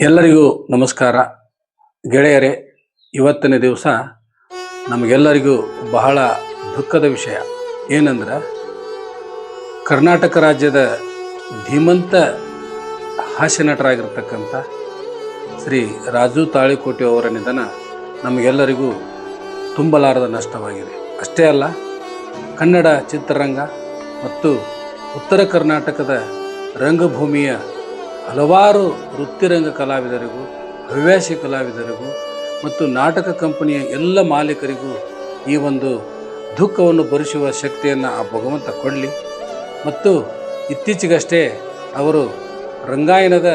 ಎಲ್ಲರಿಗೂ ನಮಸ್ಕಾರ. ಗೆಳೆಯರೇ, ಇವತ್ತಿನ ದಿವಸ ನಮಗೆಲ್ಲರಿಗೂ ಬಹಳ ದುಃಖದ ವಿಷಯ. ಏನಂದ್ರೆ, ಕರ್ನಾಟಕ ರಾಜ್ಯದ ಧೀಮಂತ ಹಾಸ್ಯ ನಟರಾಗಿರ್ತಕ್ಕಂಥ ಶ್ರೀ ರಾಜು ತಾಳಿಕೋಟೆ ಅವರ ನಿಧನ ನಮಗೆಲ್ಲರಿಗೂ ತುಂಬಲಾರದ ನಷ್ಟವಾಗಿದೆ. ಅಷ್ಟೇ ಅಲ್ಲ, ಕನ್ನಡ ಚಿತ್ರರಂಗ ಮತ್ತು ಉತ್ತರ ಕರ್ನಾಟಕದ ರಂಗಭೂಮಿಯ ಹಲವಾರು ವೃತ್ತಿರಂಗ ಕಲಾವಿದರಿಗೂ, ಹವ್ಯಾಸಿ ಕಲಾವಿದರಿಗೂ ಮತ್ತು ನಾಟಕ ಕಂಪನಿಯ ಎಲ್ಲ ಮಾಲೀಕರಿಗೂ ಈ ಒಂದು ದುಃಖವನ್ನು ಭರಿಸುವ ಶಕ್ತಿಯನ್ನು ಆ ಭಗವಂತ ಕೊಡಲಿ. ಮತ್ತು ಇತ್ತೀಚೆಗಷ್ಟೇ ಅವರು ರಂಗಾಯಣದ,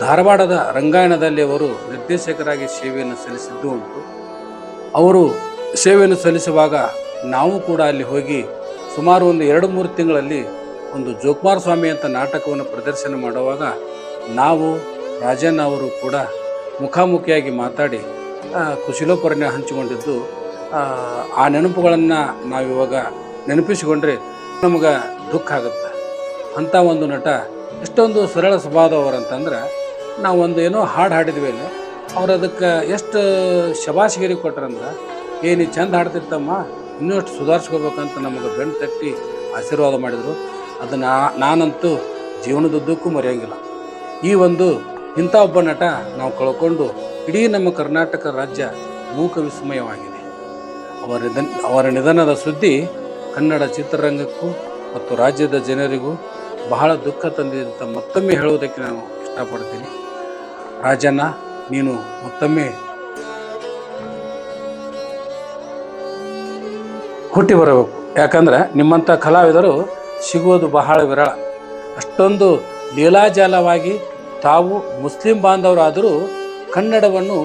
ಧಾರವಾಡದ ರಂಗಾಯಣದಲ್ಲಿ ಅವರು ನಿರ್ದೇಶಕರಾಗಿ ಸೇವೆಯನ್ನು ಸಲ್ಲಿಸಿದ್ದು ಉಂಟು. ಅವರು ಸೇವೆಯನ್ನು ಸಲ್ಲಿಸುವಾಗ ನಾವು ಕೂಡ ಅಲ್ಲಿ ಹೋಗಿ ಸುಮಾರು ಒಂದು ಎರಡು ಮೂರು ತಿಂಗಳಲ್ಲಿ ಒಂದು ಜೋಕುಮಾರ ಸ್ವಾಮಿ ಅಂತ ನಾಟಕವನ್ನು ಪ್ರದರ್ಶನ ಮಾಡುವಾಗ ನಾವು ರಾಜಣ್ಣ ಅವರು ಕೂಡ ಮುಖಾಮುಖಿಯಾಗಿ ಮಾತಾಡಿ ಕುಶಲೋಪರಣ ಹಂಚಿಕೊಂಡಿದ್ದು ಆ, ನೆನಪುಗಳನ್ನು ನಾವಿವಾಗ ನೆನಪಿಸಿಕೊಂಡ್ರೆ ನಮಗೆ ದುಃಖ ಆಗುತ್ತೆ. ಅಂಥ ಒಂದು ನಟ ಎಷ್ಟೊಂದು ಸರಳ ಸ್ವಭಾವದವರಂತಂದ್ರೆ ನಾವು ಒಂದು ಏನೋ ಹಾಡು ಹಾಡಿದ್ವಿ ಅಲ್ಲಿ ಅವ್ರು ಅದಕ್ಕೆ ಎಷ್ಟು ಶಬಾಷಿಗಿರಿ ಕೊಟ್ರಂದ್ರೆ ಏನು ಚಂದ ಹಾಡ್ತಿರ್ತಮ್ಮ ಇನ್ನೂ ಅಷ್ಟು ಸುಧಾರಿಸ್ಕೋಬೇಕಂತ ನಮಗೆ ಬೆಣ್ಣು ತಟ್ಟಿ ಆಶೀರ್ವಾದ ಮಾಡಿದರು. ಅದನ್ನು ನಾನಂತೂ ಜೀವನದುದ್ದಕ್ಕೂ ಮರೆಯೋಂಗಿಲ್ಲ. ಈ ಒಂದು ಇಂಥ ಒಬ್ಬ ನಟ ನಾವು ಕಳ್ಕೊಂಡು ಇಡೀ ನಮ್ಮ ಕರ್ನಾಟಕ ರಾಜ್ಯ ಮೂಕ ವಿಸ್ಮಯವಾಗಿದೆ ಅವರ ಅವರ ನಿಧನದ ಸುದ್ದಿ ಕನ್ನಡ ಚಿತ್ರರಂಗಕ್ಕೂ ಮತ್ತು ರಾಜ್ಯದ ಜನರಿಗೂ ಬಹಳ ದುಃಖ ತಂದಿದೆ ಅಂತ ಮತ್ತೊಮ್ಮೆ ಹೇಳುವುದಕ್ಕೆ ನಾನು ಇಷ್ಟಪಡ್ತೀನಿ. ರಾಜಣ್ಣ, ನೀನು ಮತ್ತೊಮ್ಮೆ ಹುಟ್ಟಿ ಬರಬೇಕು ಯಾಕಂದ್ರೆ ನಿಮ್ಮಂಥ ಕಲಾವಿದರು ಸಿಗುವುದು ಬಹಳ ವಿರಳ. ಅಷ್ಟೊಂದು ಲೀಲಾಜಾಲವಾಗಿ ತಾವು ಮುಸ್ಲಿಂ ಬಾಂಧವರಾದರೂ ಕನ್ನಡವನ್ನು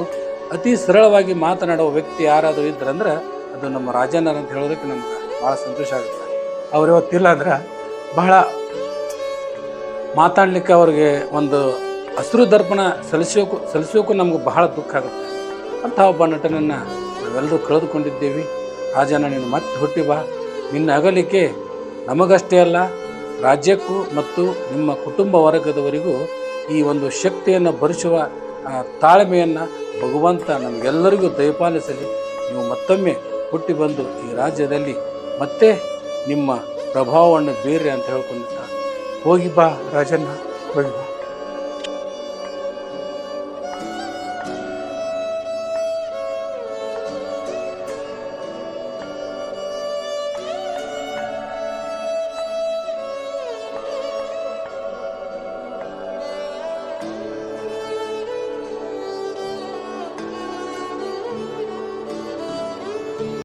ಅತಿ ಸರಳವಾಗಿ ಮಾತನಾಡುವ ವ್ಯಕ್ತಿ ಯಾರಾದರೂ ಇದ್ರಂದ್ರೆ ಅದು ನಮ್ಮ ರಾಜಣ್ಣರ್ ಅಂತ ಹೇಳೋದಕ್ಕೆ ನಮ್ಗೆ ಭಾಳ ಸಂತೋಷ ಆಗುತ್ತೆ. ಅವ್ರು ಇವತ್ತಿಲ್ಲ ಅಂದ್ರೆ ಬಹಳ ಮಾತಾಡಲಿಕ್ಕೆ ಅವ್ರಿಗೆ ಒಂದು ಹಸಿರು ದರ್ಪಣ ಸಲ್ಲಿಸೋಕು ಸಲ್ಲಿಸೋಕ್ಕೂ ನಮ್ಗೆ ಬಹಳ ದುಃಖ ಆಗುತ್ತೆ. ಅಂತ ಒಬ್ಬ ನಟನನ್ನು ನಾವೆಲ್ಲರೂ ಕಳೆದುಕೊಂಡಿದ್ದೇವೆ. ರಾಜನ ನೀನು ಮತ್ತೆ ಹುಟ್ಟಿ ಬಾ. ನಿನ್ನ ಅಗಲಿಕೆ ನಮಗಷ್ಟೇ ಅಲ್ಲ, ರಾಜ್ಯಕ್ಕೂ ಮತ್ತು ನಿಮ್ಮ ಕುಟುಂಬ ವರ್ಗದವರಿಗೂ ಈ ಒಂದು ಶಕ್ತಿಯನ್ನು ಭರಿಸುವ ತಾಳ್ಮೆಯನ್ನು ಭಗವಂತ ನಮಗೆಲ್ಲರಿಗೂ ದಯಪಾಲಿಸಲಿ. ನೀವು ಮತ್ತೊಮ್ಮೆ ಹುಟ್ಟಿ ಬಂದು ಈ ರಾಜ್ಯದಲ್ಲಿ ಮತ್ತೆ ನಿಮ್ಮ ಪ್ರಭಾವವನ್ನು ಬೀರ್ರಿ ಅಂತ ಹೇಳ್ಕೊಂಡಿದ್ದ ಹೋಗಿ ಬಾ ರಾಜಣ್ಣ, ಹೋಗಿ ಬಾ.